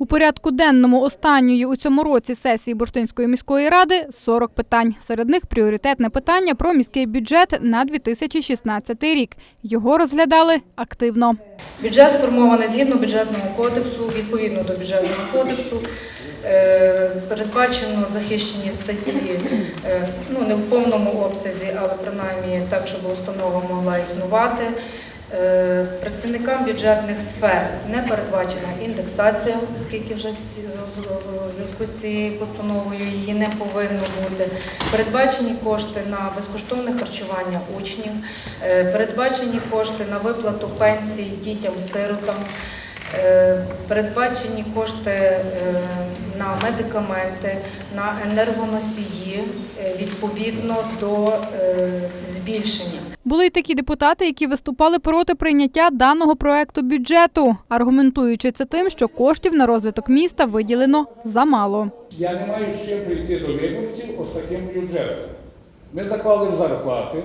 У порядку денному останньої у цьому році сесії Бурштинської міської ради 40 питань. Серед них пріоритетне питання про міський бюджет на 2016 рік. Його розглядали активно. Бюджет сформований згідно бюджетного кодексу, відповідно до бюджетного кодексу. Е, Передбачено захищені статті, е, ну не в повному обсязі, але принаймні так, щоб установа могла існувати. Е, Працівникам бюджетних сфер не передбачена індексація, оскільки вже зв'язку з цією постановою її не повинно бути. Передбачені кошти на безкоштовне харчування учнів, Е, передбачені кошти на виплату пенсій дітям-сиротам, Е, передбачені кошти на медикаменти, на енергоносії е, відповідно до е, збільшення. Були й такі депутати, які виступали проти прийняття даного проекту бюджету, аргументуючи це тим, що коштів на розвиток міста виділено замало. Я не маю з чим прийти до виборців ось таким бюджетом. Ми заклали в зарплати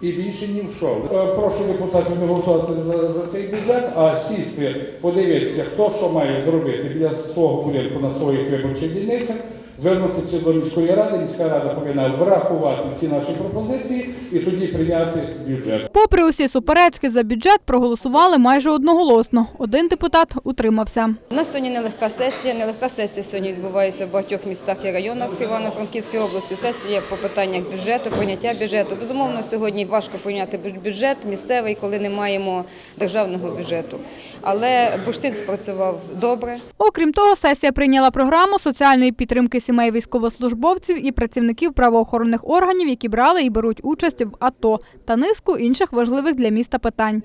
і більше ні в що. Е, Прошу депутатів не голосувати за, за цей бюджет, а сісти, подивитися, хто що має зробити біля свого будинку на своїх виборчих дільницях, звернутися до міської ради. Міська рада повинна врахувати ці наші пропозиції і тоді прийняти бюджет. Попри усі суперечки за бюджет, проголосували майже одноголосно. Один депутат утримався. У нас сьогодні нелегка сесія. Нелегка сесія сьогодні відбувається в багатьох містах і районах Івано-Франківської області. Сесія по питаннях бюджету, прийняття бюджету. Безумовно, сьогодні важко прийняти бюджет місцевий, коли не маємо державного бюджету. Але Бурштин спрацював добре. Окрім того, сесія прийняла програму соціальної підтримки сімей військовослужбовців і працівників правоохоронних органів, які брали і беруть участь в АТО та низку інших важливих для міста питань.